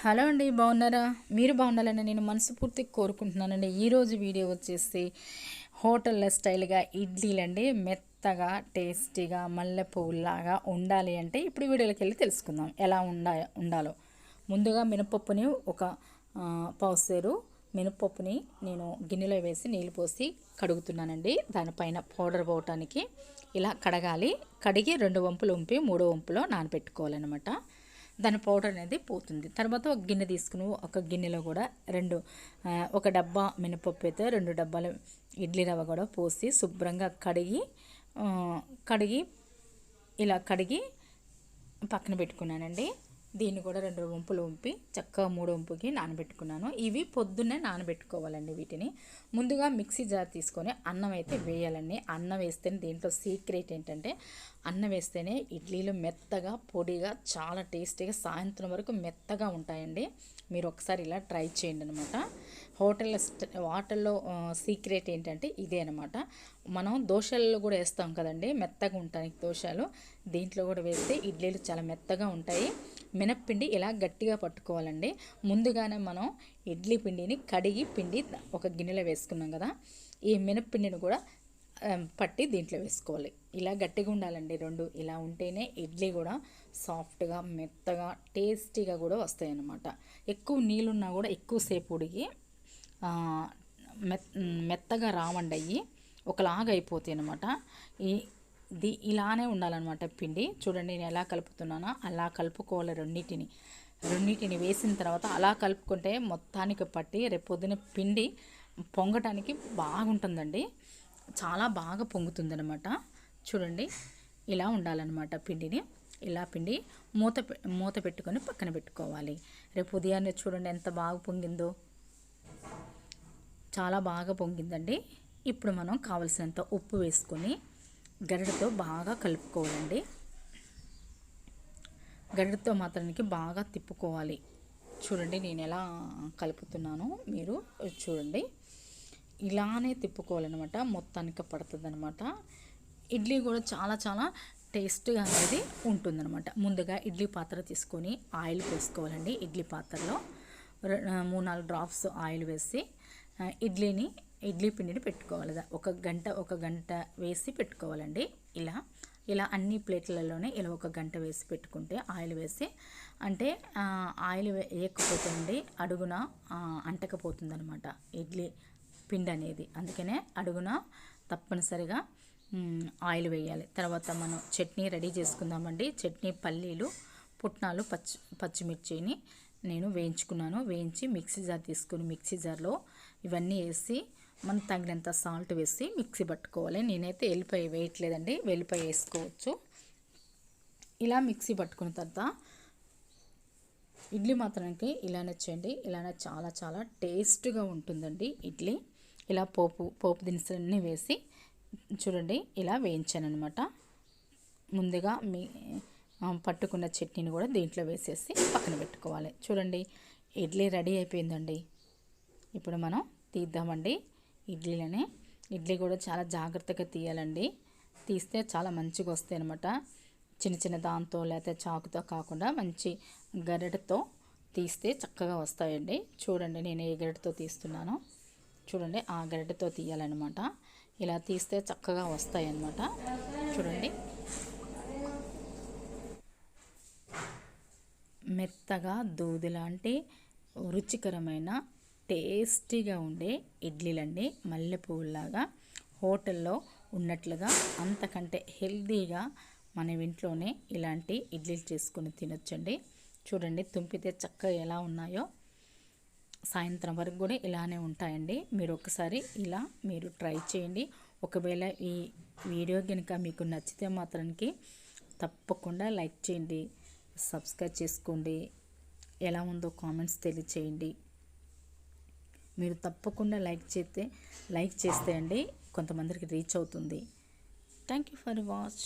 Hello అండి బాగున్నారా? మీరు బాగుండాలని నేను మనస్ఫూర్తిగా కోరుకుంటున్నానండి. ఈరోజు వీడియో వచ్చేసి హోటల్ స్టైల్గా ఇడ్లీలండి. మెత్తగా టేస్టీగా మల్లెపూలాగా ఉండాలి అంటే ఇప్పుడు వీడియోలోకి వెళ్ళి తెలుసుకుందాం ఎలా ఉండా ఉండాలో. ముందుగా మినపప్పుని ఒక పావుసేరు మినపప్పుని నేను గిన్నెలో వేసి నీళ్ళు పోసి కడుగుతున్నానండి. దానిపైన పౌడర్ పోవటానికి ఇలా కడగాలి. కడిగి రెండు వంపులు ఉంపి మూడో వంపులో నానబెట్టుకోవాలన్నమాట. దాని పౌడర్ అనేది పోతుంది. తర్వాత ఒక గిన్నె తీసుకుని ఒక గిన్నెలో కూడా రెండు ఒక డబ్బా మినపప్పు అయితే రెండు డబ్బాలు ఇడ్లీ రవ్వ కూడా పోసి శుభ్రంగా కడిగి కడిగి ఇలా కడిగి పక్కన పెట్టుకున్నానండి. దీన్ని కూడా రెండు వంపులు వంపి చక్కగా మూడు వంపుకి నానబెట్టుకున్నాను. ఇవి పొద్దున్నే నానబెట్టుకోవాలండి వీటిని. ముందుగా మిక్సీ జార్ తీసుకొని అన్నం అయితే వేయాలండి. అన్నం వేస్తేనే దీంట్లో సీక్రెట్ ఏంటంటే అన్నం వేస్తేనే ఇడ్లీలు మెత్తగా పొడిగా చాలా టేస్టీగా సాయంత్రం వరకు మెత్తగా ఉంటాయండి. మీరు ఒకసారి ఇలా ట్రై చేయండి అనమాట హోటల్ వాటర్లో సీక్రెట్ ఏంటంటే ఇదే అనమాట మనం దోశల్లో కూడా వేస్తాం కదండి మెత్తగా ఉంటాయి దోశలు. దీంట్లో కూడా వేస్తే ఇడ్లీలు చాలా మెత్తగా ఉంటాయి. మినప్పిండి ఇలా గట్టిగా పట్టుకోవాలండి. ముందుగానే మనం ఇడ్లీ పిండిని కడిగి పిండి ఒక గిన్నెలో వేసుకున్నాం కదా ఈ మినప్పిండిని కూడా పట్టి దీంట్లో వేసుకోవాలి. ఇలా గట్టిగా ఉండాలండి రెండు. ఇలా ఉంటేనే ఇడ్లీ కూడా సాఫ్ట్గా మెత్తగా టేస్టీగా కూడా వస్తాయి అన్నమాట ఎక్కువ నీళ్ళున్నా కూడా ఎక్కువసేపు ఉడిగి మెత్తగా రావండి అయ్యి ఒకలాగా అయిపోతాయి అనమాట ఈ ది ఇలానే ఉండాలన్నమాట పిండి. చూడండి నేను ఎలా కలుపుతున్నానో అలా కలుపుకోవాలి రెండింటిని. రెండింటిని వేసిన తర్వాత అలా కలుపుకుంటే మొత్తానికి పట్టి రేపొద్దున పిండి పొంగటానికి బాగుంటుందండి. చాలా బాగా పొంగుతుందనమాట చూడండి ఇలా ఉండాలన్నమాట పిండిని. ఇలా పిండి మూత మూత పెట్టుకొని పక్కన పెట్టుకోవాలి. రేపు ఉదయాన్నే చూడండి ఎంత బాగా పొంగిందో. చాలా బాగా పొంగిందండి. ఇప్పుడు మనం కావలసినంత ఉప్పు వేసుకొని గరిటతో బాగా కలుపుకోవాలండి. గరిటతో మాత్రానికి బాగా తిప్పుకోవాలి. చూడండి నేను ఎలా కలుపుతున్నానో మీరు చూడండి. ఇలానే తిప్పుకోవాలన్నమాట. మొత్తానికి పడుతుంది అనమాట ఇడ్లీ కూడా చాలా చాలా టేస్ట్గా అనేది ఉంటుందన్నమాట. ముందుగా ఇడ్లీ పాత్ర తీసుకొని ఆయిల్ పోసుకోవాలండి ఇడ్లీ పాత్రలో మూడు నాలుగు డ్రాప్స్ ఆయిల్ వేసి ఇడ్లీని ఇడ్లీ పిండిని పెట్టుకోవాలి. ఒక గంట ఒక గంట వేసి పెట్టుకోవాలండి. ఇలా ఇలా అన్ని ప్లేట్లలోనే ఇలా ఒక గంట వేసి పెట్టుకుంటే ఆయిల్ వేసి అంటే ఆయిల్ వేయకపోతుంది అడుగున అంటకపోతుంది అనమాట ఇడ్లీ పిండి అనేది. అందుకనే అడుగున తప్పనిసరిగా ఆయిల్ వేయాలి. తర్వాత మనం చట్నీ రెడీ చేసుకుందామండి. చట్నీ పల్లీలు పుట్నాలు పచ్చి పచ్చిమిర్చిని నేను వేయించుకున్నాను. వేయించి మిక్సీ జార్ తీసుకుని మిక్సీ జార్లో ఇవన్నీ వేసి మనం తగినంత సాల్ట్ వేసి మిక్సీ పట్టుకోవాలి. నేనైతే వెల్లిపాయ వేయట్లేదండి వెల్లిపాయ వేసుకోవచ్చు. ఇలా మిక్సీ పట్టుకున్న తర్వాత ఇడ్లీ మాత్రానికి ఇలానే చేయండి. ఇలానే చాలా చాలా టేస్ట్గా ఉంటుందండి ఇడ్లీ. ఇలా పోపు పోపు దినుసులన్నీ వేసి చూడండి ఇలా వేయించాను అనమాట ముందుగా మీ పట్టుకున్న చట్నీని కూడా దీంట్లో వేసేసి పక్కన పెట్టుకోవాలి. చూడండి ఇడ్లీ రెడీ అయిపోయిందండి. ఇప్పుడు మనం తీద్దామండి. ఇడ్లీలని. ఇడ్లీ కూడా చాలా జాగ్రత్తగా తీయాలండి. తీస్తే చాలా మంచిగా వస్తాయి అనమాట చిన్న చిన్న దాంతో లేకపోతే చాకుతో కాకుండా మంచి గరిటతో తీస్తే చక్కగా వస్తాయండి. చూడండి నేను ఏ గరిటతో తీస్తున్నాను. చూడండి ఆ గరిటతో తీయాలన్నమాట. ఇలా తీస్తే చక్కగా వస్తాయి అన్నమాట చూడండి. మెత్తగా దూది లాంటి రుచికరమైన టేస్టీగా ఉండే ఇడ్లీలండి. మల్లెపూలాగా హోటల్లో ఉన్నట్లుగా అంతకంటే హెల్తీగా మన ఇంట్లోనే ఇలాంటి ఇడ్లీలు చేసుకుని తినొచ్చండి. చూడండి తుంపితే చక్కగా ఎలా ఉన్నాయో. సాయంత్రం వరకు కూడా ఇలానే ఉంటాయండి. మీరు ఒకసారి ఇలా మీరు ట్రై చేయండి. ఒకవేళ ఈ వీడియో కనుక మీకు నచ్చితే మాత్రానికి తప్పకుండా లైక్ చేయండి సబ్స్క్రైబ్ చేసుకోండి. ఎలా ఉందో కామెంట్స్ తెలియచేయండి. మీరు తప్పకుండా లైక్ చేస్తే లైక్ చేస్తే అండి కొంతమందికి రీచ్ అవుతుంది. Thank you for watch